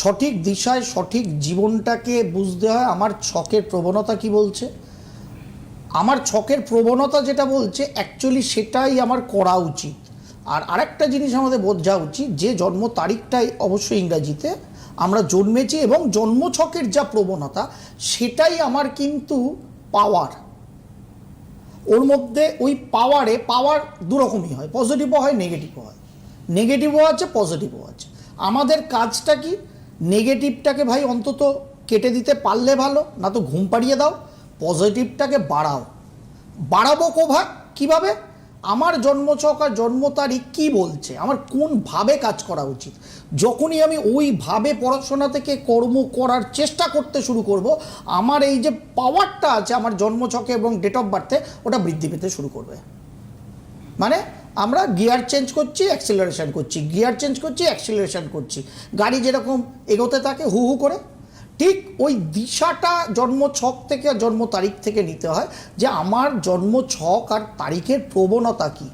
সঠিক দিশায় সঠিক জীবনটাকে বুঝতে হয়। আমার ছকের প্রবণতা কি বলছে? আমার ছকের প্রবণতা যেটা বলছে অ্যাকচুয়ালি সেটাই আমার করা উচিত। আর আরেকটা জিনিস আমাদের বোঝা উচিত, যে জন্ম তারিখটাই অবশ্যই ইংরাজিতে আমরা জন্মেছি এবং জন্ম ছকের যা প্রবণতা, সেটাই আমার কিন্তু পাওয়ার ওর মধ্যে ওই পাওয়ারে পাওয়ার দুরকমই হয় পজিটিভও হয় নেগেটিভও হয়। নেগেটিভও আছে পজিটিভও আছে। আমাদের কাজটা কি? নেগেটিভটাকে ভাই অন্তত কেটে দিতে পারলে ভালো, না তো ঘুম পাড়িয়ে দাও পজিটিভটাকে বাড়াও। বাড়াবো কোভা কীভাবে? আমার জন্মছক আর জন্ম তারিখ কী বলছে? আমার কোনভাবে কাজ করা উচিত? যখনই আমি ওইভাবে পড়াশোনা থেকে কর্ম করার চেষ্টা করতে শুরু করব, আমার এই যে পাওয়ারটা আছে আমার জন্মছকে এবং ডেট অফ বার্থে ওটা বৃদ্ধি পেতে শুরু করবে। মানে আমরা গিয়ার চেঞ্জ করছি অ্যাক্সিলারেশন করছি। গিয়ার চেঞ্জ করছি অ্যাক্সিলারেশন করছি। গাড়ি যেরকম এগোতে থাকে, হু হু করে। ঠিক ওই দিশাটা জন্ম ছক থেকে জন্ম তারিখ থেকে নিতে হয় যে আমার জন্ম ছক আর তারিখের প্রবণতা কী।